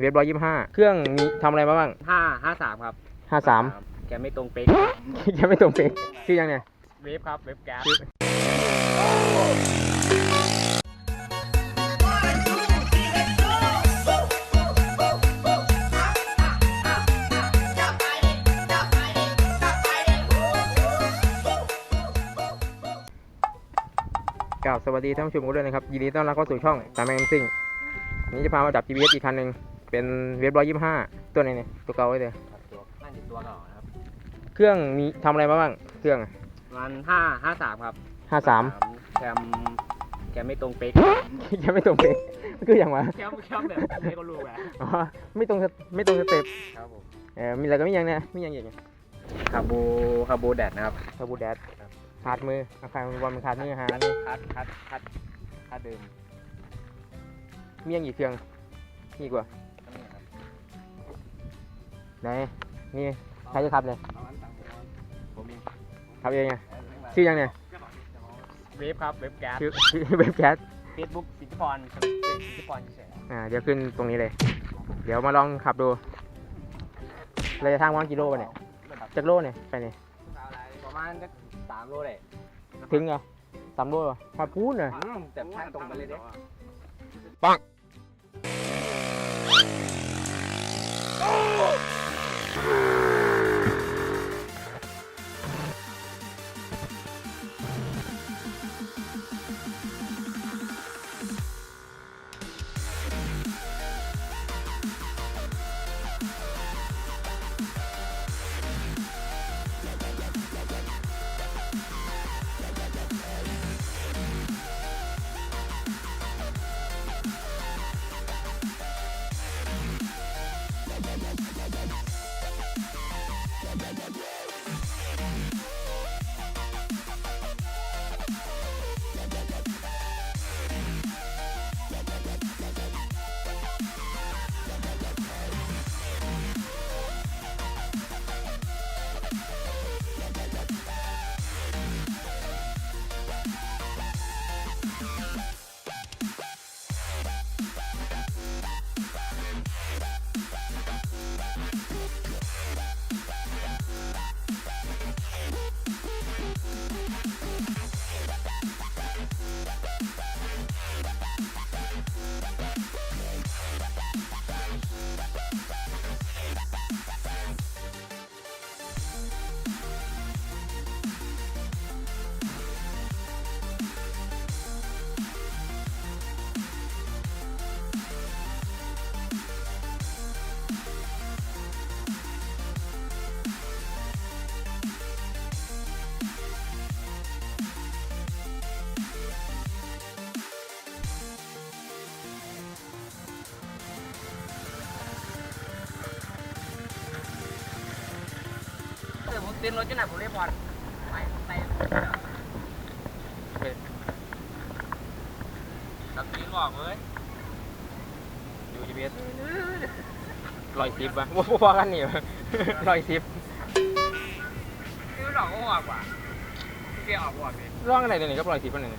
เวฟร้อยยี่สิบห้าเครื่องมีทำอะไรมาบ้างห้าห้าสามครับห้าสามแกไม่ตรงเป๊กยังไม่ตรงเป๊กชื่อยังเนี่ยเวฟครับ เวฟแก๊สกล่าวสวัสดีท่านผู้ชมกันด้วยนะครับยินดีต้อนรับเข้าสู่ช่องตามแมงซิ่งวันนี้จะพามาจับ GPS อีกคันหนึ่ง เป็นเวฟร้อยยี่สิบห้าตัวไหนเนี่ยตัวเก่าไว้เลยครับตัวน่าจะตัวเก่านะครับเครื่องมีทำอะไรมาบ้าง เครื่องมันห้าห้าสามครับห้าสามแคมแกไม่ตรงเป๊กยังไม่ตรงเป๊กคืออย่างวะแคมแคมแบบไม่ก็รู้แหละอ๋อไม่ตรงสไม่ตรงสเต็ปครับผมเออมีอะไรก็ไม่ยังเนี่ยไม่ยังอย่างเงี้ยคาบูคาบูแดดนะครับคาบูแดดขาดมืออาคารบอลมันขาดมือหาคัดคัดคัดคัดคัดเดิมมียังอีกเครื่องนี่กว่าก็นี่ครับ ไหนนี่ใครจะขับเนี่ยผมเองขับเองไงชื่อยังเนี่ยเวฟครับเวฟแก๊สชื่อชื่อเว็บแคสเฟซบุ๊กสิทธิพรเอ้ยสิทธิพรเฉยอ่าเดี๋ยวขึ้นตรงนี้เลย เดี๋ยวมาลองขับดูระยะทางประมาณกี่โลวะเนี่ยจากโลเนี่ยไปเนี่ยประมาณสักสามโลเลยถึงเหรอสามโลเหรอพอพูดเหรออืมแต่ทางตรงไปเลยเด้เออ ผมเต้นรถจะหนักผมเรียกพรไปไปตัดตีนบอกเลยดู GPS ร้อยซิปวะว่าพอกันนี่ลอยซิปคือหลอกก็ออกว่ะเกี่ยร์ออกว่ะพี่ร่องอะไรตัวนี้ก็ลอยซิปอันหนึ่ง